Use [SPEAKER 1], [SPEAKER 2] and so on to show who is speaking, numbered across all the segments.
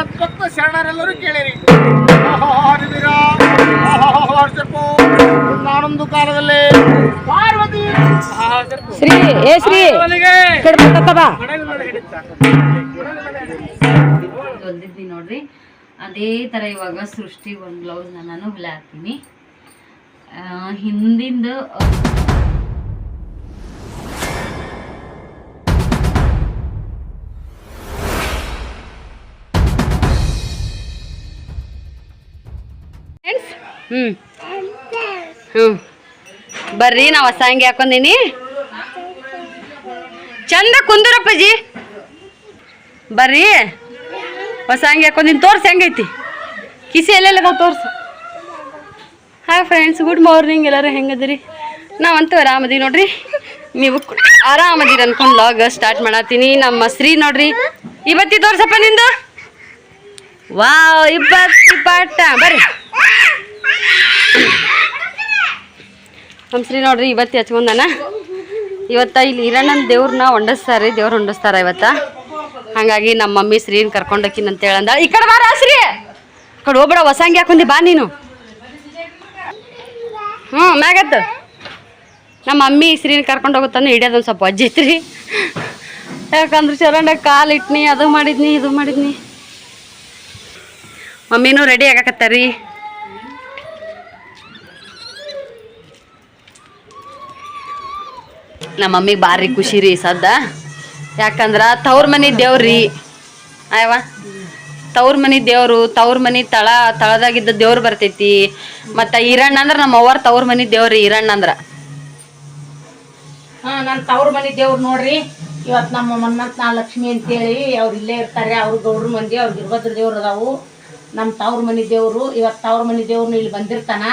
[SPEAKER 1] ಸತ್ಪಕ್ತ ಶರಣರೆಲ್ಲರೂ ಕೇಳಿರಿ. ನಾನೊಂದು ಕಾಲದಲ್ಲಿ ಪಾರ್ವತಿ.
[SPEAKER 2] ಶ್ರೀ ಏ ಶ್ರೀ.
[SPEAKER 3] ಹೊಲ್ದಿದ್ವಿ ನೋಡ್ರಿ ಅದೇ ಥರ ಇವಾಗ ಸೃಷ್ಟಿ ಒಂದು ಬ್ಲೌಸ್ನ ನಾನು ಹೊಲೆ ಹಾಕ್ತೀನಿ ಆ, ಹಿಂದಿಂದ
[SPEAKER 2] ಹ್ಞೂ ಹ್ಞೂ ಬರ್ರಿ ನಾ ಹೊಸ ಹಾಕೊಂಡೀನಿ ಚಂದ ಕುಂದೂರಪ್ಪಾಜಿ ಬರ್ರಿ. ಹೊಸ ಹಂಗೆ ಹಾಕೊಂದಿನಿ ತೋರ್ಸಿ ಹೆಂಗೈತಿ. ಕಿಸಿ ಎಲ್ಲೆಲ್ಲದಾವ ತೋರ್ಸು. ಹಾಯ್ ಫ್ರೆಂಡ್ಸ್ ಗುಡ್ ಮಾರ್ನಿಂಗ್ ಎಲ್ಲರೂ ಹೆಂಗದ್ರಿ? ನಾವಂತೂ ಆರಾಮದೀವಿ ನೋಡ್ರಿ. ನೀವು ಆರಾಮದಿರ ಅನ್ಕೊಂಡು ಲಾಗ್ ಸ್ಟಾರ್ಟ್ ಮಾಡತ್ತೀನಿ. ನಮ್ಮ ಶ್ರೀ ನೋಡ್ರಿ ಇವತ್ತಿ ತೋರ್ಸಪ್ಪ ನಿಂದು? ವಾವ್ ಇಪ್ಪತ್ತು ಪಾಟ ಬರ್ರಿ. ಶ್ರೀ ನೋಡ್ರಿ, ಇವತ್ತು ಹಚ್ಕೊಂಡಾನ ಇವತ್ತ ಇಲ್ಲಿ ಹಿರಣ್ಣನ ದೇವ್ರನ್ನ ಹೊಂಡಸ್ತಾರೆ, ದೇವ್ರು ಹೊಂಡಸ್ತಾರ ಇವತ್ತ. ಹಾಗಾಗಿ ನಮ್ಮ ಮಮ್ಮಿ ಶ್ರೀನ್ ಕರ್ಕೊಂಡೋಕಿನ್ ಅಂತ ಹೇಳಂದ. ಈ ಕಡೆ ಬಾರ ಶ್ರೀ ಕಡೆ ಹೋಗ್ಬೇಡ ಹೊಸಂಗಿ ಹಾಕೊಂಡಿ, ಬಾ ನೀನು. ಹ್ಞೂ ಮ್ಯಾಗತ್ತ. ನಮ್ಮ ಮಮ್ಮಿ ಶ್ರೀನ್ ಕರ್ಕೊಂಡು ಹೋಗುತ್ತಾನೆ ಹಿಡಿಯೋದೊಂದು ಸ್ವಲ್ಪ ಅಜ್ಜಿ ಐತ್ರಿ. ಯಾಕಂದ್ರೆ ಚರಂಡ ಕಾಲು ಇಟ್ನಿ, ಅದು ಮಾಡಿದ್ನಿ, ಇದು ಮಾಡಿದ್ನಿ. ಮಮ್ಮಿನೂ ರೆಡಿ ಆಗಾಕತ್ತಾರಿ. ನಮ್ಮ ಮಮ್ಮಿಗೆ ಭಾರಿ ಖುಷಿ ರೀ ಸದ್ದ. ಯಾಕಂದ್ರ ತವ್ರ ಮನೆ ದೇವ್ರಿ ಅಯ್ಯವ ತವ್ರ ಮನೆ ದೇವರು, ತವ್ರ ಮನೆ ತಳ, ತಳದಾಗಿದ್ದ ದೇವ್ರು ಬರ್ತೈತಿ. ಮತ್ತು ಈರಣ್ಣ ಅಂದ್ರೆ ನಮ್ಮ ಅವ್ವಾರ ತವ್ರ ಮನೆ ದೇವ್ರಿ ಈರಣ್ಣ ಅಂದ್ರ.
[SPEAKER 4] ಹಾಂ ನನ್ನ ತವ್ರ ಮನೆ ದೇವ್ರು ನೋಡ್ರಿ. ಇವತ್ತು ನಮ್ಮ ಮನ್ಮಂತ ನಾ ಲಕ್ಷ್ಮಿ ಅಂತೇಳಿ ಅವ್ರು ಇಲ್ಲೇ ಇರ್ತಾರೆ. ಅವ್ರು ಗೌಡ್ರ ಮಂದಿ ಅವ್ರ ಗಿರ್ಭದ್ರ ದೇವ್ರು ಅದಾವು. ನಮ್ಮ ತವ್ರ ಮನೆ ದೇವರು ಇವತ್ತು ತವ್ರ ಮನೆ ದೇವ್ರನ್ನ ಇಲ್ಲಿ ಬಂದಿರ್ತಾನ.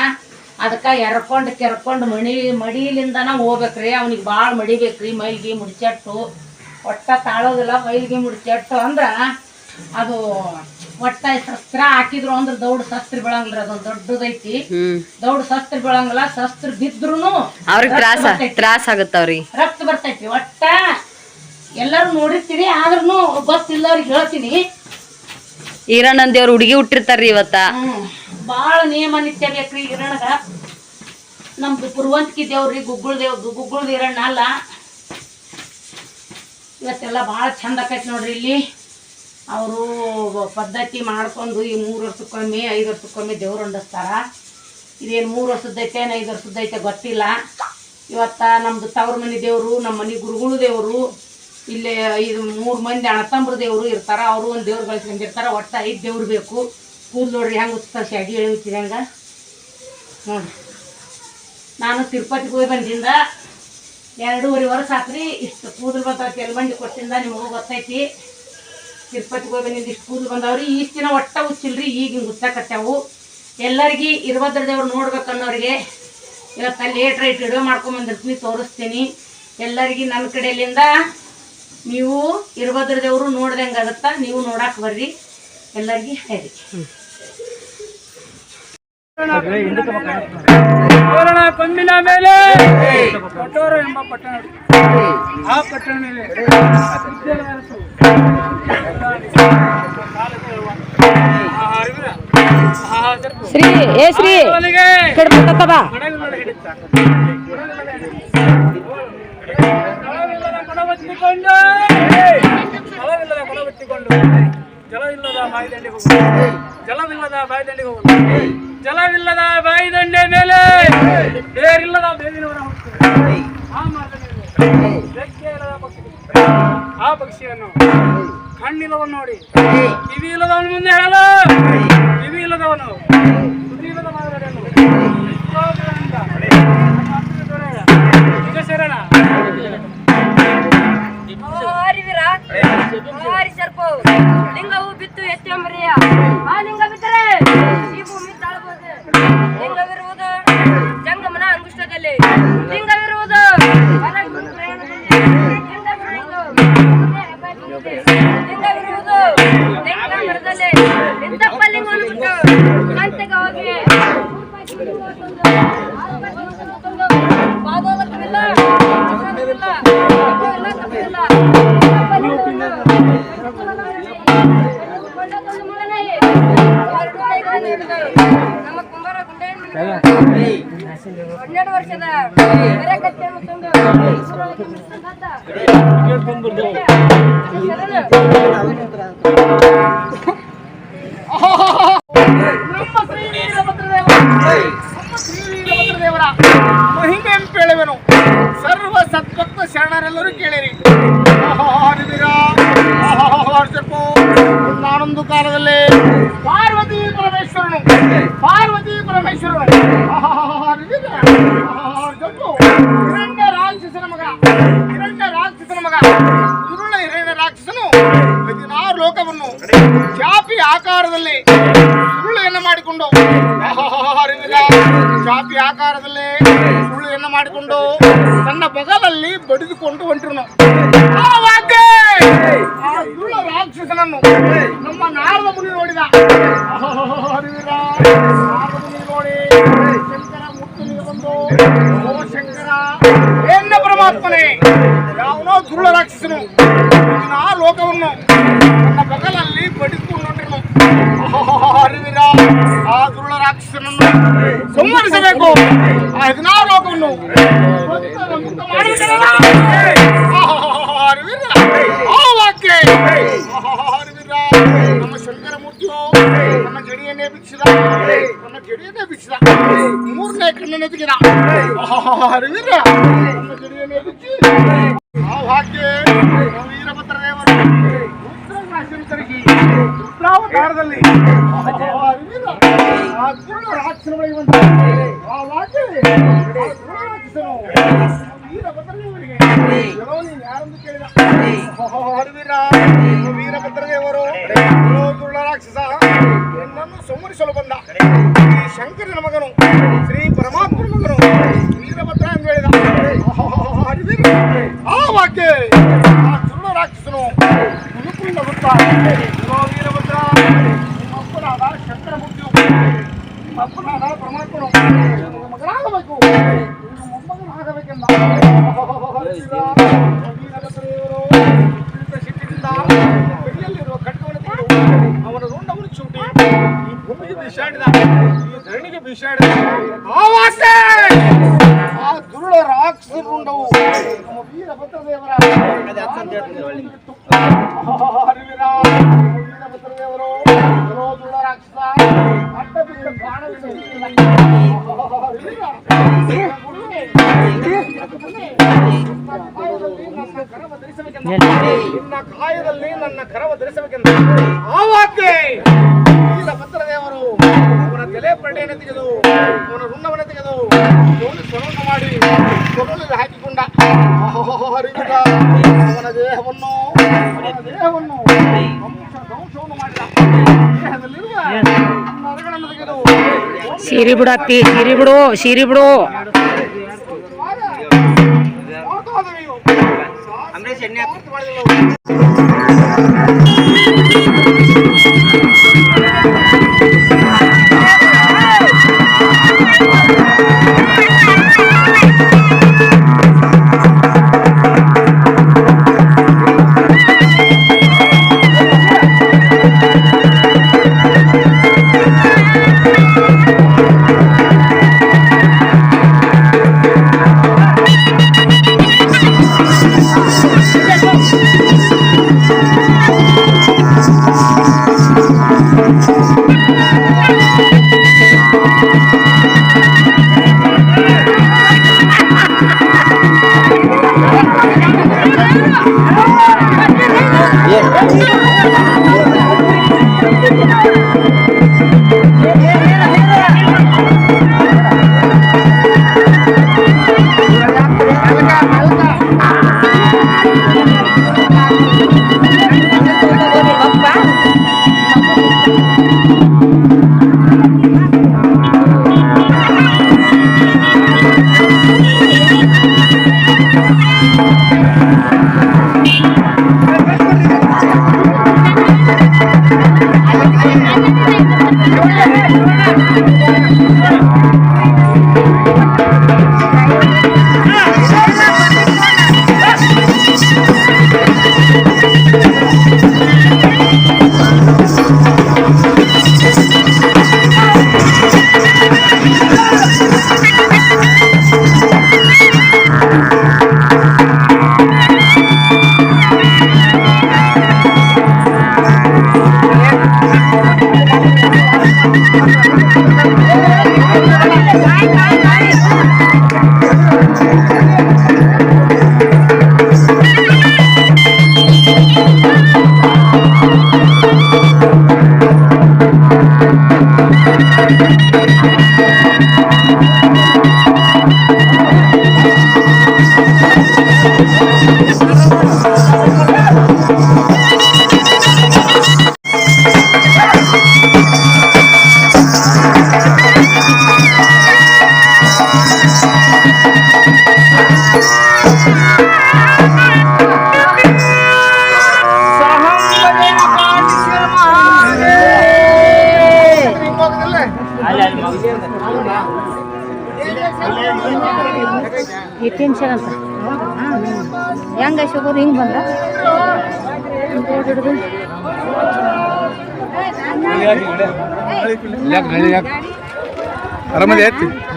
[SPEAKER 4] ಅದಕ್ಕೆ ಎರ್ಕೊಂಡು ಕೆರ್ಕೊಂಡು ಮಣಿ ಮಡಿಲಿಂದನ ಹೋಗ್ಬೇಕ್ರಿ. ಅವ್ನಿಗೆ ಭಾಳ ಮಡಿಬೇಕ್ರಿ ಮೈಲ್ಗೆ ಮುಡ್ಚಟ್ಟು. ಒಟ್ಟ ತಾಳೋದಿಲ್ಲ ಮೈಲ್ಗೆ ಮುಡ್ಚಟ್ಟು ಅಂದ್ರ ಅದು ಒಟ್ಟ ಶಸ್ತ್ರ ಹಾಕಿದ್ರು ಅಂದ್ರೆ ದೌಡ್ ಶಸ್ತ್ರ ಬೀಳಂಗಿಲ್ಲ ಅದೊಂದು ದೊಡ್ಡದೈತಿ. ದೌಡ್ ಶಸ್ತ್ರ ಬೀಳಂಗಿಲ್ಲ ಶಸ್ತ್ರ ಬಿದ್ರು
[SPEAKER 2] ಅವ್ರಿಗೆ ತ್ರಾಸ ತ್ರಾಸ ಆಗತ್ತ ಅವ್ರಿಗೆ
[SPEAKER 4] ರಕ್ತ ಬರ್ತೈತಿ. ಒಟ್ಟ ಎಲ್ಲರೂ ನೋಡಿರ್ತೀರಿ ಆದ್ರೂ ಗೊತ್ತಿಲ್ಲ ಅವ್ರಿಗೆ ಹೇಳ್ತೀನಿ.
[SPEAKER 2] ಈರಣ್ಣನ ದೇವ್ರು ಹುಡುಗಿ ಹುಟ್ಟಿರ್ತಾರ್ರಿ ಇವತ್ತ.
[SPEAKER 4] ಭಾಳ ನಿಯಮ ನಿತ್ಯ ಬೇಕ್ರಿ ಹಿರಣಗ ನಮ್ದು ಪುರುವಂತಿಕೆ ದೇವ್ರಿ ಗುಗ್ಗುಳ ದೇವ್, ಗುಗ್ಗುಳ ದೇವ್ರಣ್ಣ ಅಲ್ಲ. ಇವತ್ತೆಲ್ಲ ಭಾಳ ಚಂದ ಆಕೈತಿ ನೋಡ್ರಿ ಇಲ್ಲಿ. ಅವರು ಪದ್ಧತಿ ಮಾಡ್ಕೊಂಡು ಈ ಮೂರು ವರ್ಷಕ್ಕೊಮ್ಮೆ, ಐದು ವರ್ಷಕ್ಕೊಮ್ಮೆ ದೇವ್ರು ಹೊಂಡಿಸ್ತಾರ. ಇದೇನು ಮೂರು ವರ್ಷದ್ದೈತೆ ಏನು ಐದು ವರ್ಷದ್ದೈತೆ ಗೊತ್ತಿಲ್ಲ. ಇವತ್ತ ನಮ್ದು ತವ್ರ ಮನೆ ದೇವರು ನಮ್ಮ ಮನೆ ಗುರುಗಳು ದೇವರು. ಇಲ್ಲಿ ಐದು, ಮೂರು ಮಂದಿ ಅಣತಂಬ್ರ ದೇವರು ಇರ್ತಾರ. ಅವರು ಒಂದು ದೇವ್ರು ಗಳಿಸ್ಕೊಂಡಿರ್ತಾರ ಒಟ್ಟು ಐದು ದೇವ್ರು ಬೇಕು. ಕೂದಲು ನೋಡ್ರಿ ಹೆಂಗೆ ಉತ್ತರ ಶಾಡಿ ಹಂಗೆ? ನೋಡ್ರಿ. ನಾನು ತಿರುಪತಿಗೆ ಹೋಗಿ ಬಂದಿಂದ ಎರಡೂವರೆ ವರ್ಷ ಆತ್ರಿ, ಇಷ್ಟು ಕೂದಲು ಬಂದೈತಿ ಎಲ್ಮಂಡಿ ಕೊಟ್ಟಿಂದ ನಿಮಗೂ ಗೊತ್ತೈತಿ. ತಿರುಪತಿಗೆ ಹೋಗಿ ಬಂದಿಂದ ಇಷ್ಟು ಕೂದಲು ಬಂದವ್ರಿ. ಇಷ್ಟು ದಿನ ಒಟ್ಟ ಹುಚ್ಚಿಲ್ರಿ ಈಗ ಹಿಂಗೆ ಹುಚ್ಚಾಕತ್ಯಾವು ಎಲ್ಲರಿಗೆ ಇರ್ಭದ್ರ ದೇವ್ರು ನೋಡ್ಬೇಕನ್ನೋರಿಗೆ ಇವತ್ತು ಲೇಟ್ ರೈಟ್ ವಿಡಿಯೋ ಮಾಡ್ಕೊಂಬಂದಿರ್ತೀನಿ ತೋರಿಸ್ತೀನಿ. ಎಲ್ಲರಿಗೆ ನನ್ನ ಕಡೆಯಿಂದ ನೀವು ಇರ್ಭದ್ರ ದೇವರು ನೋಡ್ದಂಗೆ ಆಗುತ್ತಾ ನೀವು ನೋಡಕ್ಕೆ ಬರ್ರಿ. ಎಲ್ಲರಿಗೆ ಹೇಳಿ
[SPEAKER 1] ತೋರಣ ಕೊಂಬಿನ ಮೇಲೆ. ಕೊಟ್ಟೋರ ಎಂಬ ಪಟ್ಟಣ ಆ ಪಟ್ಟಣ.
[SPEAKER 2] ಶ್ರೀ ಏ ಶ್ರೀ
[SPEAKER 1] ಅವನಿಗೆ
[SPEAKER 2] ಕಡೆ ಬರ್ತದ
[SPEAKER 1] ಹಣೆಗೆ ನೋಡಿ ಹಿಡಿತ. ಜಲವಿಲ್ಲದ ಕೊಡವತ್ತಿಕೊಂಡು ಜಲವಿಲ್ಲದ ಕೊಡವತ್ತಿಕೊಂಡು ಜಲವಿಲ್ಲದ ಬಾಯಿದಂಡಿಗೆ ಹೋಗುತ್ತೆ ಜಲವಿಲ್ಲದ ಬಾಯಿದಂಡಿಗೆ ಹೋಗುವುದು ಜಲವಿಲ್ಲದ ಬಾಯಿದಂಡೆ ಮೇಲೆ. ಬೇರಿಲ್ಲದ ಬೇವಿನವರ. ಆ ಮಾರ್ಗದ ಮೇಲೆ. ಇಲ್ಲದ ಪಕ್ಷಿ. ಆ ಪಕ್ಷಿಯನ್ನು ಕಣ್ಣಿಲ್ಲವನು ನೋಡಿ. ಕಿವಿ ಇಲ್ಲದವನು ಮುಂದೆ ಹೇಳಲು ಕಿವಿ ಇಲ್ಲದವನು ಸುದ್ದಿ ಇಲ್ಲದ
[SPEAKER 5] espera. ಹಿರಣ್ಯ ರಾಕ್ಷಸನ ಮಗ. ಹಿರಣ್ಯ ರಾಕ್ಷಸನ ಮಗ. ಇರುಳ ಹಿರಣ್ಯ ರಾಕ್ಷಸನು ಹದಿನಾರು ಲೋಕವನ್ನು ಚಾಪಿ ಆಕಾರದಲ್ಲಿ ಸುರುಳೆಯನ್ನು ಮಾಡಿಕೊಂಡು ಚಾಪಿ ಆಕಾರದಲ್ಲಿ ಸುರುಳೆಯನ್ನು ಮಾಡಿಕೊಂಡು ತನ್ನ ಬಗಲಲ್ಲಿ ಬಡಿದುಕೊಂಡು ಹೊಂಟಿರುನು ಆ ಸುರುಳ ರಾಕ್ಷಸನನ್ನು ನಮ್ಮ ನಾರದ ಮುನಿ ನೋಡಿದ. ಶಂಕರ ಏನ ಪರಮಾತ್ಮನೇ ಯಾವನೋ ದುರುಳ ರಾಕ್ಷಸನು ಆ ಲೋಕವನ್ನು ನನ್ನ ಬಗಲಲ್ಲಿ ಬಡಿದುಕೊಂಡು ಹೊಂಟಿರುನು ಅರಿವಿರ ಆ ದುರುಳ ರಾಕ್ಷಸನನ್ನು ಸಂಹರಿಸಬೇಕು ಆ ಹದಿನಾರು ಲೋಕವನ್ನು ನನ್ನ ಜಡಿಯನ್ನೇ ಬಿಚ್ಚಿದ ಮೂರನೇ ಕಣ್ಣನ್ನು ತೆಗೆದ ಅರಿವಿರ ಪರಮಾತ್ಮನು ನಿಮ್ಮ ಮಗನಾಗಬೇಕು ನಿಮ್ಮ ಪಡ್ಡೆಯನ್ನು ತೆಗೆದು ಅವನ ರುಂಡವನ್ನು ತೆಗೆದು ಅವನು ಸ್ವರೂಪ ಮಾಡಿ ಕೊಡಲಲ್ಲಿ ಹಾಕಿಕೊಂಡ. ಹರಿದ ಅವನ ದೇಹವನ್ನು ಅವನ ದೇಹವನ್ನು ಧ್ವಂಸ, ಧ್ವಂಸವನ್ನು ಮಾಡಿದ. ದೇಹದಲ್ಲಿರುವ
[SPEAKER 4] ಬಿಡತ್ತಿ ಸೀರೆ ಬಿಡು ಸೀರೆ ಬಿಡು.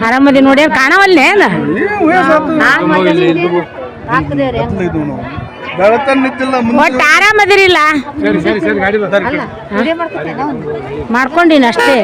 [SPEAKER 6] ಆರಾಮದಿ
[SPEAKER 7] ನೋಡಿ ಕಾಣವಲ್ಲೆ ಒಟ್ಟು ಆರಾಮದಿರಿಲ್ಲ? ಮಾಡ್ಕೊಂಡಿನ ಅಷ್ಟೇ.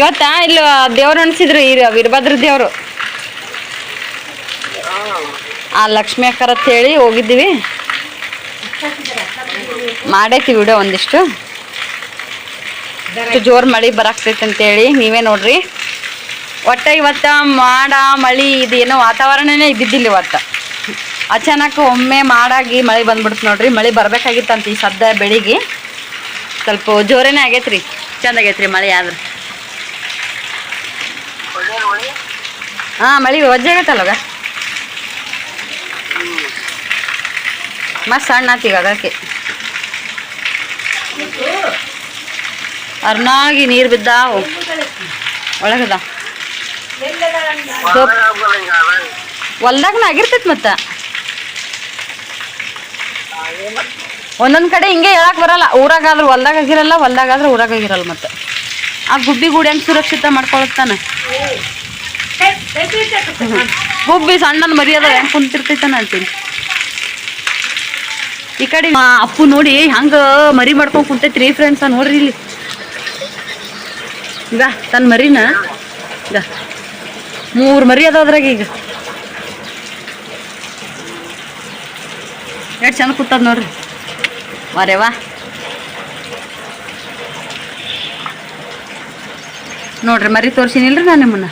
[SPEAKER 8] ಇವತ್ತ?
[SPEAKER 2] ಇಲ್ಲ, ದೇವ್ರು ಅನ್ಸಿದ್ರು ವೀರಭದ್ರ ದೇವ್ರು. ಆ ಲಕ್ಷ್ಮೀ ಅಕ್ಕರ ಅಂತ ಹೇಳಿ ಹೋಗಿದ್ದೀವಿ. ಮಾಡೈತಿ ವಿಡಿಯೋ ಒಂದಿಷ್ಟು. ಜೋರು ಮಳೆ ಬರಾಕ್ತೈತೆ ಅಂತೇಳಿ ನೀವೇ ನೋಡ್ರಿ. ಒಟ್ಟ ಇವತ್ತ ಮಾಡ, ಮಳಿ, ಇದೇನೋ ವಾತಾವರಣನೇ ಇದ್ದಿದ್ದಿಲ್ಲ ಇವತ್ತ. ಅಚಾನಕ್ ಒಮ್ಮೆ ಮಾಡಾಗಿ ಮಳೆ ಬಂದ್ಬಿಡ್ತು ನೋಡ್ರಿ. ಮಳೆ ಬರ್ಬೇಕಾಗಿತ್ತಂತ ಈ ಸದ್ದ ಬೆಳಿಗ್ಗೆ. ಸ್ವಲ್ಪ ಜೋರೇನೆ ಆಗೈತ್ರಿ. ಚಂದ ಆಗೈತ್ರಿ ಮಳೆ ಆದ್ರೆ. ಹಾಂ ಮಳೆ ವಜ್ಜೆ ಆಗತ್ತಲ್ಲ ಮಸ್ತ್ ಸಣ್ಣ ಆತೀಗ ಅದಕ್ಕೆ. ಅರ್ನಾಗಿ ನೀರು ಬಿದ್ದಾವು ಒಳಗದ. ಸೋಪ್. ಹೊಲ್ದಾಗನ ಆಗಿರ್ತೈತಿ ಮತ್ತ. ಒಂದೊಂದ್ ಕಡೆ ಹಿಂಗೆ ಹೇಳಕ್ ಬರಲ್ಲ. ಊರಾಗಾದ್ರೆ ಹೊಲ್ದಾಗ ಆಗಿರಲ್ಲ, ಹೊಲ್ದಾಗಾದ್ರೆ ಊರಾಗ ಆಗಿರಲ್ಲ ಮತ್ತೆ. ಆ ಗುಬ್ಬಿ ಗೂಡಿ ಹೆಂಗ್ ಸುರಕ್ಷಿತ ಮಾಡ್ಕೊಳತ್ತಾನ ಗುಬ್ಬಿ ಸಣ್ಣನ್ ಮರಿ ಅದ ಹೆಂಗ್ ಕುಂತಿರ್ತೈತಾನ ಅಂತೀನಿ ಈ ಕಡೆ ಅಪ್ಪು ನೋಡಿ ಹಂಗ ಮರಿ ಮಾಡ್ಕೊಂಡ್ ಕುಂತೈತ್ರಿ ಫ್ರೆಂಡ್ಸ್ ನೋಡ್ರಿ ಇಲ್ಲಿ. ಈಗ ತನ್ನ ಮರಿನ, ಈಗ ಮೂರು ಮರಿ ಅದಾವ ಅದ್ರಾಗ ಈಗ. ಎಷ್ಟು ಚಂದ ಕೂತದ ನೋಡ್ರಿ. ವಾ ನೋಡ್ರಿ, ಮರಿ ತೋರ್ಸಿನಿಲ್ರಿ ನಾನು ನಿಮ್ಮನ್ನ.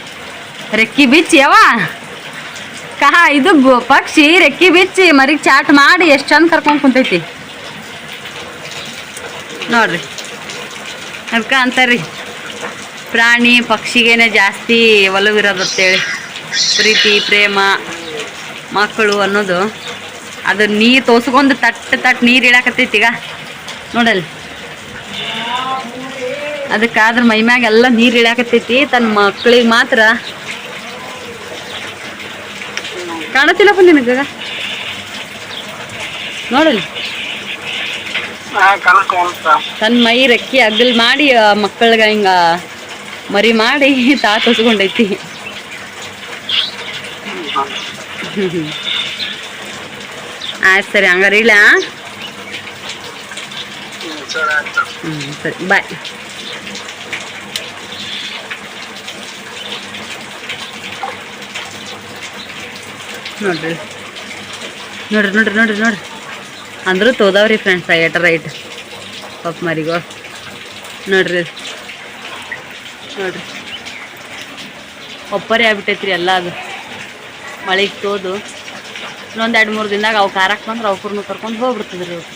[SPEAKER 2] ರೆಕ್ಕಿ ಬಿಚ್ಚಿ ಯಾವ ಕಹ ಇದು ಪಕ್ಷಿ, ರೆಕ್ಕಿ ಬಿಚ್ಚಿ, ಮರಿ ಚಾಟ್ ಮಾಡಿ ಎಷ್ಟು ಚಂದ ಕರ್ಕೊಂಡು ಕುಂತೈತಿ. ನೋಡ್ರಿ. ಅದಕ್ಕೆ ಅಂತಾರ್ರಿ. ಪ್ರಾಣಿ ಪಕ್ಷಿಗೇನೆ ಜಾಸ್ತಿ ಒಲವಿರೋದತ್ತೇಳಿ ಪ್ರೀತಿ, ಪ್ರೇಮ, ಮಕ್ಕಳು ಅನ್ನೋದು. ಅದು ನೀರು ತೋಸ್ಕೊಂಡು ತಟ್ಟು ತಟ್ಟ ನೀರು ಇಳಾಕತ್ತೈತಿ ಈಗ. ನೋಡಲ್ಲಿ. ಅದಕ್ಕಾದ್ರೆ ಮೈಮ್ಯಾಗ ಎಲ್ಲ ನೀರು ಇಳಾಕತ್ತೈತಿ ತನ್ನ ಮಕ್ಕಳಿಗೆ ಮಾತ್ರ. ಕಾಣತಿಲ್ಲಪ್ಪ ನಿನಗ ನೋಡಲ್ಲಿ. ತನ್ನ ಮೈ ರಕ್ಕಿ ಅಗ್ಗಲ್ ಮಾಡಿ ಮಕ್ಕಳಿಗೆ ಹಿಂಗ ಮರಿ ಮಾಡಿ ತಾ ತೊಸ್ಕೊಂಡೈತಿ ಆಯ್ತು ಸರಿ ಹಂಗಾರೆ ಇಲ್ಲ ಹ್ಞೂ ಸರಿ ಬಾಯ್. ನೋಡ್ರಿ. ನೋಡ್ರಿ ನೋಡ್ರಿ ನೋಡ್ರಿ ನೋಡ್ರಿ. ಅಂದ್ರೂ ತೋದಾವ್ರಿ ಫ್ರೆಂಡ್ಸ್ ಏಟ ರೈಟ್ ಪಾಪ ಮರಿಗೋ. ನೋಡ್ರಿ. ನೋಡ್ರಿ. ಒಪ್ಪರೇ ಆಗ್ಬಿಟ್ಟೈತ್ರಿ ಎಲ್ಲ ಅದು. ಮಳೆಗೆ ತೋದು. ಇನ್ನೊಂದು ಎರಡು ಮೂರು ದಿನದಾಗ ಅವು ಕಾರಕ್ಕೆ ಬಂದ್ರೆ ಅವ್ಕರ್ನು ಕರ್ಕೊಂಡು ಹೋಗ್ಬಿಡ್ತಿದ್ರು ಅವ್ರು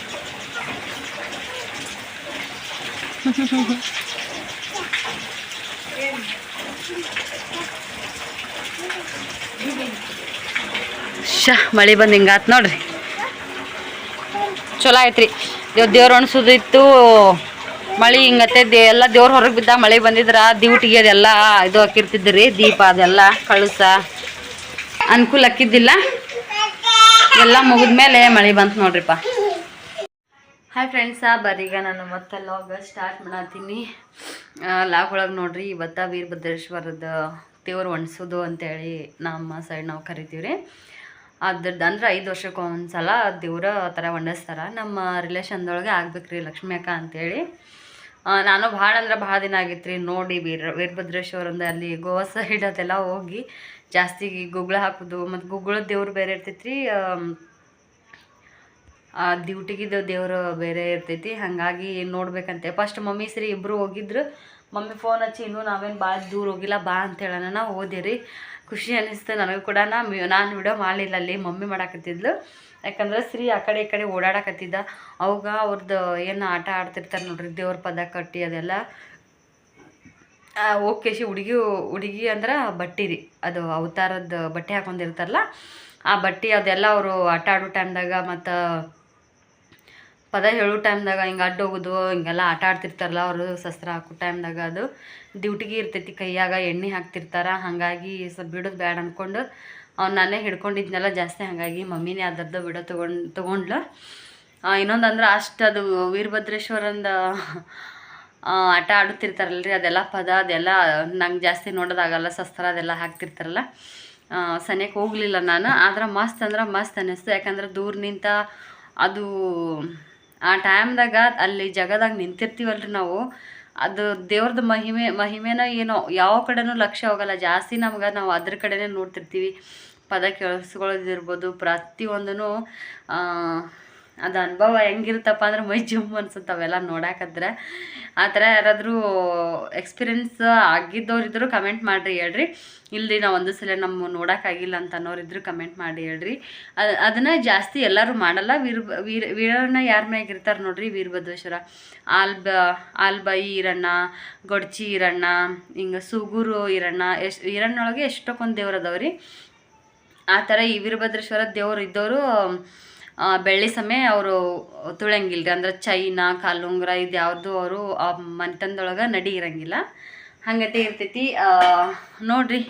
[SPEAKER 2] ಶ, ಮಳೆ ಬಂದು ಹಿಂಗಾತ್ ನೋಡ್ರಿ. ಚಲೋ ಐತ್ರಿ ದೇವ್ ದೇವ್ರ ಅನ್ಸೋದಿತ್ತು ಮಳೆ ಹಿಂಗತ್ತೆ ದೇ ಎಲ್ಲ ದೇವ್ರ ಹೊರಗೆ ಬಿದ್ದಾಗ ಮಳೆ ಬಂದಿದ್ರ ದಿವಟಿಗೆ ಅದೆಲ್ಲ ಇದು ಹಾಕಿರ್ತಿದ್ರಿ, ದೀಪ ಅದೆಲ್ಲ ಕಳಸ ಅನುಕೂಲ ಆಕಿದ್ದಿಲ್ಲ ಎಲ್ಲ ಮುಗಿದ್ಮೇಲೆ ಮಳೆ ಬಂತು ನೋಡ್ರಿಪ್ಪ. ಹಾಯ್ ಫ್ರೆಂಡ್ಸ ಬರೀಗ ನಾನು ಮತ್ತೆ ಲಾಗ್ ಸ್ಟಾರ್ಟ್ ಮಾಡತ್ತೀನಿ ಲಾಗ್ ಒಳಗೆ ನೋಡ್ರಿ, ಇವತ್ತ ವೀರಭದ್ರೇಶ್ವರದ ದೇವ್ರು ಒಣಸೋದು ಅಂತೇಳಿ ನಮ್ಮ ಸೈಡ್ ನಾವು ಕರಿತೀವಿ ರೀ ಅದ್ರದ್ದು ಅಂದ್ರೆ ಐದು ವರ್ಷಕ್ಕೆ ಒಂದ್ಸಲ ದೇವ್ರ ಆ ಥರ ಒಣಸ್ತಾರ. ನಮ್ಮ ರಿಲೇಷನ್ದೊಳಗೆ ಆಗ್ಬೇಕ್ರಿ ಲಕ್ಷ್ಮಿ ಅಕ್ಕ ಅಂತೇಳಿ. ನಾನು ಭಾಳ ಅಂದ್ರೆ ಭಾಳ ದಿನ ಆಗಿತ್ತು ರೀ ನೋಡಿ ವೀರ, ವೀರಭದ್ರೇಶ್ವರಂದ ಅಲ್ಲಿ ಗೋವಾ ಸೈಡ್ ಅದೆಲ್ಲ ಹೋಗಿ. ಜಾಸ್ತಿ ಗುಗ್ಳ ಹಾಕೋದು ಮತ್ತು ಗುಗ್ಗಳ ದೇವ್ರು ಬೇರೆ ಇರ್ತೈತ್ರಿ ಆಮ್, ಆ ದಿವಟಿಗೆ ದೇವರು ಬೇರೆ ಇರ್ತೈತಿ. ಹಾಗಾಗಿ ನೋಡ್ಬೇಕಂತೆ. ಫಸ್ಟ್ ಮಮ್ಮಿ ಸರಿ ಇಬ್ಬರು ಹೋಗಿದ್ರು. ಮಮ್ಮಿ ಫೋನ್ ಹಚ್ಚಿ ಇನ್ನೂ ನಾವೇನು ಭಾಳ ದೂರ ಹೋಗಿಲ್ಲ ಬಾ ಅಂತ ಹೇಳೋಣ ನಾವು ಓದಿರಿ ಖುಷಿ ಅನ್ನಿಸ್ತು ನನಗೂ ಕೂಡ. ನಾ ನಾನು ವಿಡಿಯೋ ಮಾಡಲಿಲ್ಲ ಅಲ್ಲಿ ಮಮ್ಮಿ ಮಾಡಾಕತ್ತಿದ್ಲು. ಯಾಕಂದ್ರೆ ಶ್ರೀ ಆ ಕಡೆ ಈ ಕಡೆ ಓಡಾಡಕತ್ತಿದ್ದ. ಅವಾಗ ಅವ್ರದ್ದು ಏನು ಆಟ ಆಡ್ತಿರ್ತಾರೆ ನೋಡ್ರಿ ದೇವ್ರ ಪದ ಕಟ್ಟಿ ಅದೆಲ್ಲ. ಓಕೆಶಿ ಹುಡುಗಿ ಹುಡುಗಿ ಅಂದ್ರೆ ಬಟ್ಟೆ ರೀ. ಅದು ಅವತಾರದ ಬಟ್ಟೆ ಹಾಕೊಂಡಿರ್ತಾರಲ್ಲ, ಆ ಬಟ್ಟೆ ಅದೆಲ್ಲ ಅವರು ಆಟ ಆಡೋ ಟೈಮ್ದಾಗ ಮತ್ತು ಪದ ಹೇಳೋ ಟೈಮ್ದಾಗ ಹಿಂಗೆ ಅಡ್ಡ ಹೋಗೋದು, ಹಿಂಗೆಲ್ಲ ಆಟ ಆಡ್ತಿರ್ತಾರಲ್ಲ ಅವರು ಶಸ್ತ್ರ ಹಾಕೋ ಟೈಮ್ದಾಗ ಅದು ಡ್ಯೂಟಿಗೆ ಇರ್ತೈತಿ, ಕೈಯಾಗ ಎಣ್ಣೆ ಹಾಕ್ತಿರ್ತಾರೆ. ಹಾಗಾಗಿ ಸ್ವಲ್ಪ ಬಿಡೋದು ಬ್ಯಾಡ ಅಂದ್ಕೊಂಡು ಅವ್ನು ನಾನೇ ಹಿಡ್ಕೊಂಡಿದ್ನೆಲ್ಲ ಜಾಸ್ತಿ, ಹಾಗಾಗಿ ಮಮ್ಮಿನೇ ಅದರದ್ದು ಬಿಡೋ ತೊಗೊಂಡು, ತೊಗೊಂಡ್ಲು. ಇನ್ನೊಂದು ಅಂದ್ರೆ ಅಷ್ಟು ಅದು ವೀರಭದ್ರೇಶ್ವರಂದ ಆ, ಆಡುತ್ತಿರ್ತಾರಲ್ಲ ರೀ ಅದೆಲ್ಲ ಪದ ಅದೆಲ್ಲ ನಂಗೆ ಜಾಸ್ತಿ ನೋಡೋದಾಗಲ್ಲ ಶಸ್ತ್ರ ಅದೆಲ್ಲ ಹಾಕ್ತಿರ್ತಾರಲ್ಲ. ಸನಿಯಕ್ಕೆ ಹೋಗಲಿಲ್ಲ ನಾನು ಆದ್ರೆ ಮಸ್ತ್ ಅಂದ್ರೆ ಮಸ್ತ್ ಅನ್ನಿಸ್ತು ಯಾಕಂದ್ರೆ ದೂರ ನಿಂತ ಅದು ಆ ಟೈಮ್ದಾಗ ಅಲ್ಲಿ ಜಗದಾಗ ರೀ ನಾವು ಅದು ದೇವ್ರದ್ದು ಮಹಿಮೆ ಮಹಿಮೆನ ಏನೋ ಯಾವ ಕಡೆನೂ ಲಕ್ಷ್ಯ ಹೋಗಲ್ಲ. ಜಾಸ್ತಿ ನಮ್ಗೆ ನಾವು ಅದ್ರ ಕಡೆನೇ ನೋಡ್ತಿರ್ತೀವಿ. ಪದ ಕೇಳಿಸ್ಕೊಳ್ಳೋದಿರ್ಬೋದು ಪ್ರತಿಯೊಂದೂ ಅದು ಅನುಭವ ಹೆಂಗಿರುತ್ತಪ್ಪ ಅಂದ್ರೆ ಮೈ ಜುಮ್ ಅನ್ಸುತ್ತೆ ಅವೆಲ್ಲ ನೋಡಾಕದ್ರೆ. ಆ ಥರ ಯಾರಾದರೂ ಎಕ್ಸ್ಪೀರಿಯನ್ಸ್ ಆಗಿದ್ದವ್ರು ಇದ್ದರೂ ಕಮೆಂಟ್ ಮಾಡಿರಿ, ಹೇಳ್ರಿ. ಇಲ್ಲರಿ ನಾವು ಒಂದು ಸಲ ನಮ್ಮ ನೋಡೋಕ್ಕಾಗಿಲ್ಲ ಅಂತ ಅನ್ನೋರಿದ್ರು ಕಮೆಂಟ್ ಮಾಡಿ, ಹೇಳ್ರಿ. ಅದು, ಅದನ್ನು ಜಾಸ್ತಿ ಎಲ್ಲರೂ ಮಾಡಲ್ಲ. ವೀರ ವೀರ, ವೀರಣ್ಣ ಯಾರ ಮ್ಯಾಗ ಇರ್ತಾರೆ ನೋಡ್ರಿ, ವೀರಭದ್ರೇಶ್ವರ. ಆಲ್ಬ ಆಲ್ಬಾಯಿ ಈರಣ್ಣ, ಗೊಡ್ಚಿ ಈರಣ್ಣ, ಹಿಂಗೆ ಸುಗೂರು ಈರಣ್ಣ, ಎಷ್ಟು ಈರಣ್ಣೊಳಗೆ ಎಷ್ಟೊಂದು ದೇವ್ರು ಅದಾವ್ರಿ. ಆ ಥರ ಈ ವೀರಭದ್ರೇಶ್ವರ ದೇವ್ರು ಇದ್ದವರು ಬೆಳ್ಳಿ ಸಮೇ ಅವರು ತುಳಂಗಿಲ್ಲ ಅಂದ್ರೆ ಚೈನಾ, ಕಾಲುಂಗ್ರ ಇದು ಯಾವುದು ಅವರು ಮನೆತನದೊಳಗೆ ನಡಿ ಇರಂಗಿಲ್ಲ. ಹಂಗತೆ ಇರ್ತೈತಿ. ನೋಡಿರಿ,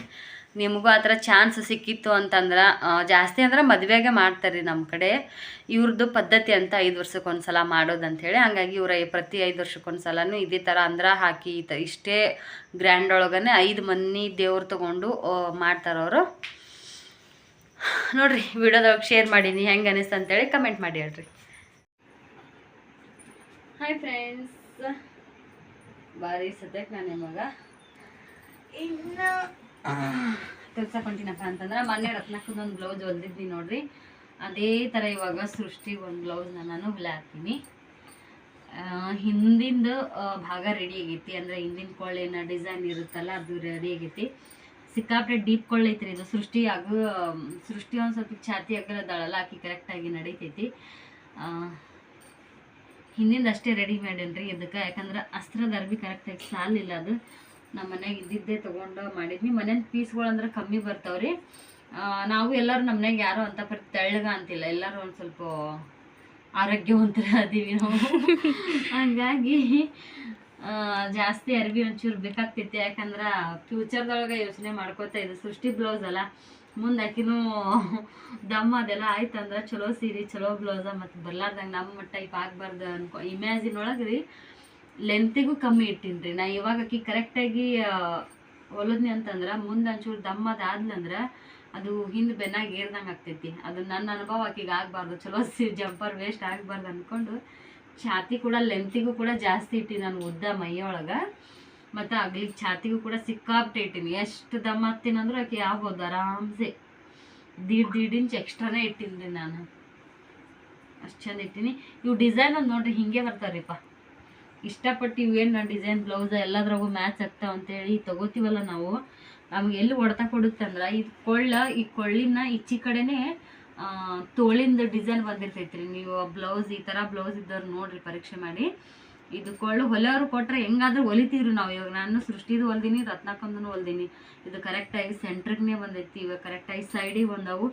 [SPEAKER 2] ನಿಮಗೂ ಆ ಥರ ಚಾನ್ಸ್ ಸಿಕ್ಕಿತ್ತು ಅಂತಂದ್ರೆ ಜಾಸ್ತಿ ಅಂದ್ರೆ ಮದುವೆಗೆ ಮಾಡ್ತಾರೆ ನಮ್ಮ ಕಡೆ. ಇವ್ರದ್ದು ಪದ್ಧತಿ ಅಂತ ಐದು ವರ್ಷಕ್ಕೆ ಒಂದು ಸಲ ಮಾಡೋದು ಹಂಗಾಗಿ ಇವರ ಪ್ರತಿ ಐದು ವರ್ಷಕ್ಕೊಂದು ಸಲನೂ ಇದೇ ಥರ ಅಂದ್ರೆ ಹಾಕಿ ಇಷ್ಟೇ ಗ್ರ್ಯಾಂಡ್ ಒಳಗನೆ ಐದು ಮನಿ ದೇವ್ರು ತೊಗೊಂಡು ಮಾಡ್ತಾರೆ ಅವರು. ನೋಡ್ರಿ ವಿಡಿಯೋದಾಗ ಶೇರ್ ಮಾಡೀನಿ, ಹೆಂಗೆ ಅನಿಸ್ತು ಅಂತೇಳಿ ಕಮೆಂಟ್ ಮಾಡಿ ಹೇಳ್ರಿ. ಹಾಯ್ ಫ್ರೆಂಡ್ಸ್ ಬಾರಿ ಸದ್ಯಕ್ಕೆ ನಾನು ಇವಾಗ ಇನ್ನು ಕೆಲಸ ಕೊಂಟಿನಪ್ಪ ಅಂತಂದ್ರೆ ಮೊನ್ನೆ ರತ್ನಕ್ಕದ ಒಂದು ಬ್ಲೌಸ್ ಹೊಲ್ದಿದ್ನಿ ನೋಡ್ರಿ. ಅದೇ ಥರ ಇವಾಗ ಸೃಷ್ಟಿ ಒಂದು ಬ್ಲೌಸ್ನ ನಾನು ಹೊಲ ಹಾಕ್ತೀನಿ. ಹಿಂದಿಂದು ಭಾಗ ರೆಡಿ ಆಗೈತಿ. ಅಂದರೆ ಹಿಂದಿನ ಕೊಳ್ಳೇನ ಡಿಸೈನ್ ಇರುತ್ತಲ್ಲ, ಅದು ರೆಡಿ ಆಗೈತಿ. ಸಿಕ್ಕಾಪಟ್ಟೆ ಡೀಪ್ ಕೊಳ್ಳೈತ್ರಿ ಇದು. ಸೃಷ್ಟಿ ಆಗ ಸೃಷ್ಟಿ ಒಂದು ಸ್ವಲ್ಪ ಛಾತಿ ಅಗಲದಾಳಲ್ಲ ಆಕಿ ಕರೆಕ್ಟಾಗಿ ನಡೀತೈತಿ. ಹಿಂದಿಂದ ಅಷ್ಟೇ ರೆಡಿ ಮಾಡೇನ್ರಿ ಇದಕ್ಕೆ. ಯಾಕಂದ್ರೆ ಅಸ್ತ್ರದ ಅರ್ಬಿ ಕರೆಕ್ಟಾಗಿ ಸಾಲಿಲ್ಲ ಅದು. ನಮ್ಮ ಮನೆಗೆ ಇದ್ದಿದ್ದೇ ತೊಗೊಂಡು ಮಾಡಿದ್ವಿ ಮನೇನ ಪೀಸ್ಗಳು ಅಂದ್ರೆ ಕಮ್ಮಿ ಬರ್ತಾವ್ರಿ. ನಾವು ಎಲ್ಲರೂ ನಮ್ಮ ಮನೆಗೆ ಯಾರು ಅಂತ ಪರಿ ತೆಳ್ಳಗ ಅಂತಿಲ್ಲ. ಎಲ್ಲರೂ ಒಂದು ಸ್ವಲ್ಪ ಆರೋಗ್ಯವಂತರ ಅದೀವಿ ನಾವು. ಹಂಗಾಗಿ ಜಾಸ್ತಿ ಅರ್ಬಿ ಒಂಚೂರು ಬೇಕಾಗ್ತೈತಿ, ಯಾಕಂದ್ರೆ ಫ್ಯೂಚರ್ದೊಳಗೆ ಯೋಚನೆ ಮಾಡ್ಕೋತಾ ಇದು ಸೃಷ್ಟಿ ಬ್ಲೌಸ್ ಅಲ್ಲ, ಮುಂದೆ ಆಕಿನೂ ದಮ್ಮ ಅದೆಲ್ಲ ಆಯ್ತಂದ್ರೆ ಚಲೋ ಸೀರೆ, ಚಲೋ ಬ್ಲೌಸ ಮತ್ತು ಬರ್ಲಾರ್ದಂಗೆ ನಮ್ಮ ಟೈಪ್ ಆಗ್ಬಾರ್ದು ಅನ್ಕೊ ಇಮ್ಯಾಜಿನ್ ಒಳಗೆ ರೀ ಲೆಂತಿಗೂ ಕಮ್ಮಿ ಇಟ್ಟಿನಿ ರೀ ನಾ ಇವಾಗ ಆಕಿ ಕರೆಕ್ಟಾಗಿ ಹೊಲದ್ನಿ ಅಂತಂದ್ರೆ ಮುಂದೆ ಒಂಚೂರು ದಮ್ಮ ಆದ್ಲಂದ್ರೆ ಅದು ಹಿಂದೆ ಬೆನ್ನಾಗಿ ಏರ್ದಂಗೆ ಆಗ್ತೈತಿ. ಅದು ನನ್ನ ಅನುಭವ ಆಕಿಗೆ ಆಗಬಾರ್ದು. ಚಲೋ ಸೀರೆ ಜಂಪರ್ ವೇಸ್ಟ್ ಆಗಬಾರ್ದು ಅಂದ್ಕೊಂಡು ಛಾತಿ ಕೂಡ ಲೆಂತಿಗೂ ಕೂಡ ಜಾಸ್ತಿ ಇಟ್ಟಿನಿ ನಾನು ಉದ್ದ ಮೈಯೊಳಗೆ. ಮತ್ತು ಅಗ್ಲಿಗೆ ಛಾತಿಗೂ ಕೂಡ ಸಿಕ್ಕಾಪಟ್ಟೆ ಇಟ್ಟಿನಿ. ಎಷ್ಟು ದಮ್ಮ ಹತ್ತೀನಿ ಅಂದ್ರೆ ಆಕೆ ಆಗ್ಬೋದು, ಆರಾಮ್ಸೆ. ದೀಡ್ ದೀಡ್ ಇಂಚ್ ಎಕ್ಸ್ಟ್ರಾನೇ ಇಟ್ಟಿನಿ ನಾನು. ಅಷ್ಟು ಚಂದ ಇಟ್ಟಿನಿ. ಇವು ಡಿಸೈನ್ ಒಂದು ನೋಡ್ರಿ, ಹಿಂಗೆ ಬರ್ತಾವ್ರಿಪ್ಪ. ಇಷ್ಟಪಟ್ಟು ಇವೇನು ನಾನು ಡಿಸೈನ್ ಬ್ಲೌಸ್ ಎಲ್ಲದ್ರಾಗೂ ಮ್ಯಾಚ್ ಆಗ್ತಾವ ಅಂತೇಳಿ ತಗೋತೀವಲ್ಲ ನಾವು. ನಮ್ಗೆ ಎಲ್ಲಿ ಹೊಡ್ತಾ ಕೊಡುತ್ತಂದ್ರೆ, ಈ ಕೊಳ್ಳ, ಈ ಕೊಳ್ಳಿನ ಈಚಿ ಕಡೆನೇ ತೋಳಿಂದ ಡಿಸೈನ್ ಬಂದಿರ್ತೈತ್ರಿ. ನೀವು ಬ್ಲೌಸ್, ಈ ಥರ ಬ್ಲೌಸ್ ಇದ್ದವ್ರು ನೋಡ್ರಿ ಪರೀಕ್ಷೆ ಮಾಡಿ. ಇದು ಕೊಳ್ಳು ಹೊಲೆಯವ್ರು ಕೊಟ್ಟರೆ ಹೆಂಗಾದ್ರೂ ಹೊಲಿತೀವ್ರಿ ನಾವು. ಇವಾಗ ನಾನು ಸೃಷ್ಟಿದು ಹೊಲ್ದೀನಿ, ರತ್ನಾಕಂದನು ಹೊಲ್ದೀನಿ. ಇದು ಕರೆಕ್ಟಾಗಿ ಸೆಂಟ್ರಿಗ್ನೇ ಬಂದೈತಿ. ಇವಾಗ ಕರೆಕ್ಟಾಗಿ ಸೈಡಿಗೆ ಬಂದವು.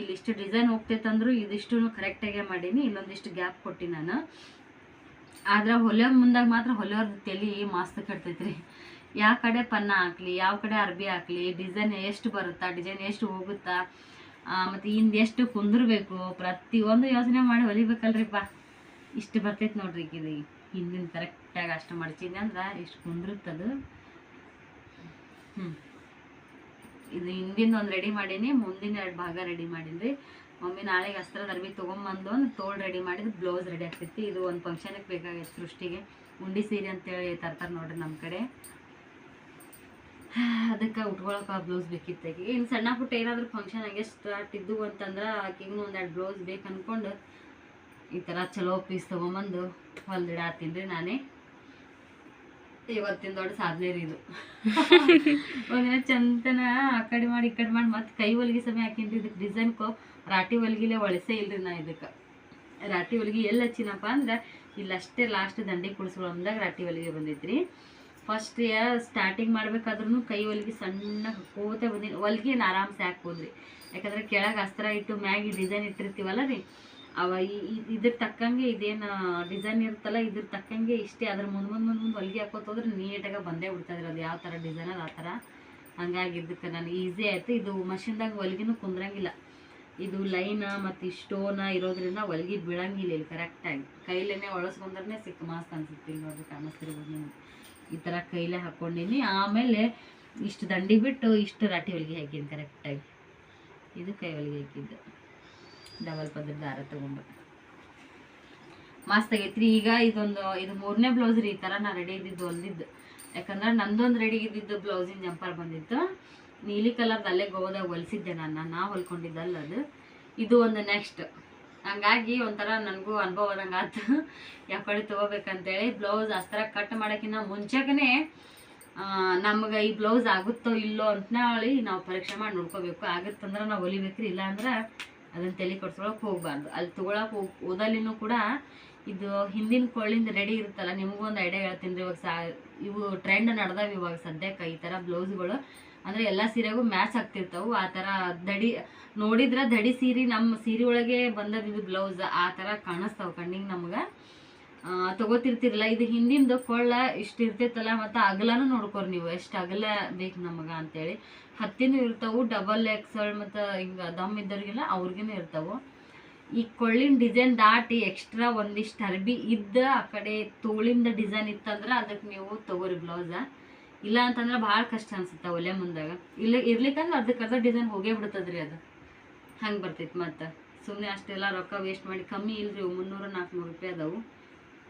[SPEAKER 2] ಇಲ್ಲಿಷ್ಟು ಡಿಸೈನ್ ಹೋಗ್ತೈತಂದ್ರು ಇದಿಷ್ಟು ಕರೆಕ್ಟಾಗೆ ಮಾಡೀನಿ. ಇಲ್ಲೊಂದಿಷ್ಟು ಗ್ಯಾಪ್ ಕೊಟ್ಟಿ ನಾನು. ಆದ್ರೆ ಹೊಲಿಯೋ ಮುಂದಾಗ ಮಾತ್ರ ಹೊಲೆಯವ್ರ ತಲೆ ಮಸ್ತ್ ಕಟ್ತೈತ್ರಿ ಯಾವ ಕಡೆ ಪನ್ನ ಹಾಕ್ಲಿ, ಯಾವ ಕಡೆ ಅರ್ಬಿ ಹಾಕ್ಲಿ ಡಿಸೈನ್ ಎಷ್ಟು ಬರುತ್ತಾ ಡಿಸೈನ್ ಎಷ್ಟು ಹೋಗುತ್ತಾ ಮತ್ತು ಹಿಂದೆ ಎಷ್ಟು ಕುಂದಿರ್ಬೇಕು? ಪ್ರತಿಯೊಂದು ಯೋಚನೆ ಮಾಡಿ ಹೊಲಿಬೇಕಲ್ರಿಪ್ಪ. ಇಷ್ಟು ಬರ್ತೈತೆ ನೋಡ್ರಿ ಇದು. ಹಿಂದಿನ ಕರೆಕ್ಟಾಗಿ ಅಷ್ಟು ಮಡಚಿದ್ದೆ ಅಂದ್ರೆ ಇಷ್ಟು ಕುಂದಿರುತ್ತದು ಹ್ಞೂ ಇದು ಹಿಂದಿನ ಒಂದು ರೆಡಿ ಮಾಡೀನಿ, ಮುಂದಿನ ಎರಡು ಭಾಗ ರೆಡಿ ಮಾಡೀನಿ ಮಮ್ಮಿ ನಾಳೆಗೆ ಅಸ್ತ್ರದ ಅರ್ಬಿ ತೊಗೊಂಬಂದು ಒಂದು ತೋಲ್ ರೆಡಿ ಮಾಡಿದ್ದು ಬ್ಲೌಸ್ ರೆಡಿ ಆಗ್ತೈತಿ. ಇದು ಒಂದು ಫಂಕ್ಷನಿಗೆ ಬೇಕಾಗೈತೆ ಸೃಷ್ಟಿಗೆ. ಉಂಡಿ ಸೀರೆ ಅಂತೇಳಿ ತರ್ತಾರೆ ನೋಡ್ರಿ ನಮ್ಮ ಕಡೆ. ಅದಕ್ಕೆ ಉಟ್ಕೊಳಕ್ಕೆ ಆ ಬ್ಲೌಸ್ ಬೇಕಿತ್ತು ಈಗ ಇನ್ನು ಸಣ್ಣ ಪುಟ್ಟ ಏನಾದರೂ ಫಂಕ್ಷನ್ ಹಂಗೆ ಸ್ಟಾರ್ಟ್ ಇದ್ದು ಅಂತಂದ್ರೆ ಆಕಿಗೂ ಒಂದೆರಡು ಬ್ಲೌಸ್ ಬೇಕು ಅಂದ್ಕೊಂಡು ಈ ಥರ ಚಲೋ ಪೀಸ್ ತೊಗೊಂಬಂದು ಹೊಲ್ದಿಡಾತೀನಿ ರೀ ನಾನೇ. ಇವತ್ತಿನ ದೊಡ್ಡ ಸಾಧನೆ ರೀ ಇದು. ಒಂದಿನ ಚಂದನ ಆ ಕಡೆ ಮಾಡಿ ಈ ಕಡೆ ಮಾಡಿ ಮತ್ತೆ ಕೈ ಹೊಲಿಗೆ ಸಮಯ ಹಾಕಿನ್ರಿ ಇದಕ್ಕೆ ಡಿಸೈನ್ಕೋ ರಾಟಿ ಹೊಲಿಗೆಲೆ ಒಳಸೇ ಇಲ್ರಿ ನಾ ಇದಕ್ಕೆ. ರಾಟಿ ಹೊಲಿಗೆ ಎಲ್ಲಿ ಹಚ್ಚಿನಪ್ಪ ಅಂದ್ರೆ ಇಲ್ಲಷ್ಟೇ ಲಾಸ್ಟ್ ದಂಡಿ ಕುಡಿಸ್ಕೊಳ್ಳೋದಾಗ ರಾಟಿ ಹೊಲಿಗೆ ಬಂದೈತ್ರಿ. ಫಸ್ಟ್ ಸ್ಟಾರ್ಟಿಂಗ್ ಮಾಡಬೇಕಾದ್ರೂ ಕೈ ಹೊಲಿಗೆ ಸಣ್ಣ ಹಾಕೋತೆ ಬಂದಿನಿ. ನಾನು ಆರಾಮ್ಸೆ ಹಾಕ್ಬೋದ್ರಿ ಯಾಕಂದ್ರೆ ಕೆಳಗೆ ಅಸ್ತ್ರ ಇಟ್ಟು ಮ್ಯಾಗಿ ಡಿಸೈನ್ ಇಟ್ಟಿರ್ತೀವಲ್ಲ ರೀ. ಅವ ಈ- ಇದ್ರ ತಕ್ಕಂಗೆ ಇದೇನು ಡಿಸೈನ್ ಇರುತ್ತಲ್ಲ, ಇದ್ರ ತಕ್ಕಂಗೆ ಇಷ್ಟೇ ಅದ್ರ ಮುಂದೆ ಮುಂದೆ ಮುಂದೆ ಮುಂದೆ ಹೊಲಿಗೆ ಹಾಕೋತ ಹೋದ್ರೆ ನೀಟಾಗಿ ಬಂದೇ ಬಿಡ್ತದ್ರಿ. ಅದು ಯಾವ ಥರ ಡಿಸೈನ್ ಅದು ಆ ಥರ ಹಂಗಾಗಿ ಇದಕ್ಕೆ ನಾನು ಈಸಿ ಆಯಿತು. ಇದು ಮಷಿನ್ದಾಗ ಹೊಲಿಗೆನೂ ಕುಂದ್ರಂಗಿಲ್ಲ. ಇದು ಲೈನ ಮತ್ತು ಈ ಸ್ಟೋನ ಇರೋದ್ರಿಂದ ಹೊಲಿಗೆ ಬೀಳಂಗಿಲ್ಲ ಇಲ್ಲಿ ಕರೆಕ್ಟಾಗಿ ಕೈಲೇ ಒಳಸ್ಕೊಂಡ್ರೆ ಸಿಕ್ಕ ಮಸ್ತ್ ಅನ್ಸುತ್ತೆ. ಇಲ್ಲಿ ನೋಡ್ರಿ ಕಾಣಿಸ್ತಿರ್ಬೋದು ನೀವು ಈ ಥರ ಕೈಲೇ ಹಾಕ್ಕೊಂಡಿನಿ ಆಮೇಲೆ ಇಷ್ಟು ದಂಡಿ ಬಿಟ್ಟು ಇಷ್ಟು ರಾಟಿ ಹೊಲಿಗೆ ಹಾಕೀನಿ ಕರೆಕ್ಟಾಗಿ ಇದು ಕೈ ಹೊಲಿಗೆ ಹಾಕಿದ್ದು. ಡಬಲ್ ಪದ್ರ ದಾರ ತೊಗೊಂಡು ಮಸ್ತ್ ಆಗೈತ್ರಿ ಈಗ ಇದೊಂದು, ಇದು ಮೂರನೇ ಬ್ಲೌಸ್ ರೀ ಈ ಥರ ನಾನು ರೆಡಿ ಇದ್ದಿದ್ದು ಒಂದಿದ್ದು. ಯಾಕಂದ್ರೆ ನಂದೊಂದು ರೆಡಿ ಇದ್ದಿದ್ದು ಬ್ಲೌಸಿನ ಜಂಪರ್ ಬಂದಿತ್ತು. ನೀಲಿ ಕಲರ್ದು ಅಲ್ಲೇ ಗೋವಾದಾಗ ಹೊಲಿಸಿದ್ದೆ ನಾನು. ನಾ ಹೊಲ್ಕೊಂಡಿದ್ದಲ್ಲ ಅದು. ಇದು ಒಂದು ನೆಕ್ಸ್ಟ್ ಹಂಗಾಗಿ ಒಂಥರ ನನಗೂ ಅನುಭವ ಆದಂಗೆ ಆಯ್ತು. ಯಾವ ಕಡೆ ತೊಗೋಬೇಕಂತೇಳಿ ಬ್ಲೌಸ್ ಅಸ್ತ್ರ ಕಟ್ ಮಾಡೋಕ್ಕಿಂತ ಮುಂಚೆಗೆ ನಮ್ಗೆ ಈ ಬ್ಲೌಸ್ ಆಗುತ್ತೋ ಇಲ್ಲೋ ಅಂತ ಹೇಳಿ ನಾವು ಪರೀಕ್ಷೆ ಮಾಡಿ ನೋಡ್ಕೋಬೇಕು. ಆಗುತ್ತಂದ್ರೆ ನಾವು ಹೊಲಿಬೇಕ್ರಿ ಇಲ್ಲಾಂದ್ರೆ ಅದನ್ನು ತಲೆ ಕೊಡ್ಸ್ಕೊಳಕ್ಕೆ ಹೋಗ್ಬಾರ್ದು. ಅಲ್ಲಿ ತೊಗೊಳಕ್ಕೆ ಹೋಗಿ ಓದಲ್ಲಿನೂ ಕೂಡ ಇದು ಹಿಂದಿನ ಕೊಳ್ಳಿಂದ ರೆಡಿ ಇರುತ್ತಲ್ಲ ನಿಮಗೂ ಒಂದು ಐಡಿಯಾ ಹೇಳ್ತೀನಿ ರೀ ಇವಾಗ ಸಾ, ಇವು ಟ್ರೆಂಡ್ ನಡೆದಾವೆ ಇವಾಗ ಸದ್ಯಕ್ಕೆ ಈ ಥರ ಬ್ಲೌಸ್ಗಳು. ಅಂದರೆ ಎಲ್ಲ ಸೀರೆಗೂ ಮ್ಯಾಚ್ ಆಗ್ತಿರ್ತಾವೆ. ಆ ಥರ ದಡಿ, ನೋಡಿದ್ರೆ ದಡಿ ಸೀರೆ ನಮ್ಮ ಸೀರೆ ಒಳಗೆ ಬಂದದ ಇದು ಬ್ಲೌಸ್, ಆ ಥರ ಕಾಣಿಸ್ತಾವೆ ಕಣ್ಣಿಗೆ ನಮ್ಗೆ. ತಗೋತಿರ್ತಿರಲ್ಲ, ಇದು ಹಿಂದಿಂದು ಕೊಳ್ಳ ಇಷ್ಟು ಇರ್ತೈತಲ್ಲ ಮತ್ತು ಅಗಲನೂ ನೋಡ್ಕೊರಿ ನೀವು, ಎಷ್ಟು ಅಗಲ ಬೇಕು ನಮಗೆ ಅಂತೇಳಿ. ಹತ್ತಿನೂ ಇರ್ತಾವೆ ಡಬಲ್ ಎಕ್ಸಲ್ ಮತ್ತು ಹಿಂಗೆ ದಮ್ ಇದ್ದವ್ರಿಗೆಲ್ಲ ಅವ್ರಿಗೇನು ಇರ್ತಾವೆ. ಈ ಕೊಳ್ಳಿನ ಡಿಸೈನ್ ದಾಟಿ ಎಕ್ಸ್ಟ್ರಾ ಒಂದಿಷ್ಟು ಅರ್ಬಿ ಇದ್ದ ಆ ಕಡೆ ತೋಳಿಂದ ಡಿಸೈನ್ ಇತ್ತಂದ್ರೆ ಅದಕ್ಕೆ ನೀವು ತಗೋರಿ ಬ್ಲೌಸ. ಇಲ್ಲ ಅಂತಂದ್ರೆ ಭಾಳ ಕಷ್ಟ ಅನ್ಸುತ್ತೆ ಒಲೆ ಮುಂದಾಗ. ಇಲ್ಲ, ಇರ್ಲಿಕ್ಕಂದ್ರೆ ಅರ್ಧ ಡಿಸೈನ್ ಹೋಗೇ ಬಿಡ್ತದ್ರಿ ಅದು. ಹಂಗೆ ಬರ್ತೈತೆ ಮತ್ತು. ಸುಮ್ಮನೆ ಅಷ್ಟೆಲ್ಲ ರೊಕ್ಕ ವೇಸ್ಟ್ ಮಾಡಿ, ಕಮ್ಮಿ ಇಲ್ರಿ ಮುನ್ನೂರ, ನಾಲ್ಕುನೂರು ರೂಪಾಯಿ ಅದಾವು.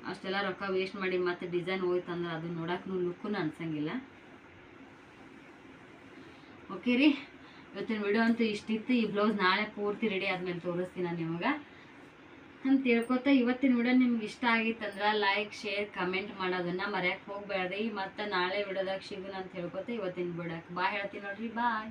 [SPEAKER 2] ಅಷ್ಟೆಲ್ಲ ರೊಕ್ಕ ವೇಸ್ಟ್ ಮಾಡಿ ಮತ್ತೆ ಡಿಸೈನ್ ಹೋಯ್ತು ಅಂದ್ರೆ ಅದು ನೋಡಕ್ಕೂ ಲುಕ್ಕೂ ಅನ್ಸಂಗಿಲ್ಲ. ಓಕೆ ರೀ. ಇವತ್ತಿನ ವಿಡಿಯೋ ಅಂತೂ ಇಷ್ಟಿತ್ತು. ಈ ಬ್ಲೌಸ್ ನಾಳೆ ಪೂರ್ತಿ ರೆಡಿ ಆದ್ಮೇಲೆ ತೋರಿಸ್ತೀನಿ ನಾನು ನಿಮಗೆ. ಅಂತ ತಿಳ್ಕೊತಾ ಇವತ್ತಿನ ವಿಡಿಯೋ ನಿಮ್ಗೆ ಇಷ್ಟ ಆಗಿತ್ತಂದ್ರೆ ಲೈಕ್ ಶೇರ್ ಕಮೆಂಟ್ ಮಾಡೋದನ್ನ ಮರ್ಯಾಕೆ ಹೋಗ್ಬೇಡ್ರಿ. ಮತ್ತೆ ನಾಳೆ ವಿಡಿಯೋದಾಗ ಸಿಗೋಣ ಅಂತ ಹೇಳ್ಕೊತ ಇವತ್ತಿನ ವಿಡಿಯೋಕ್ಕೆ. ಬಾಯ್ ಹೇಳ್ತೀನಿ ನೋಡ್ರಿ ಬಾಯ್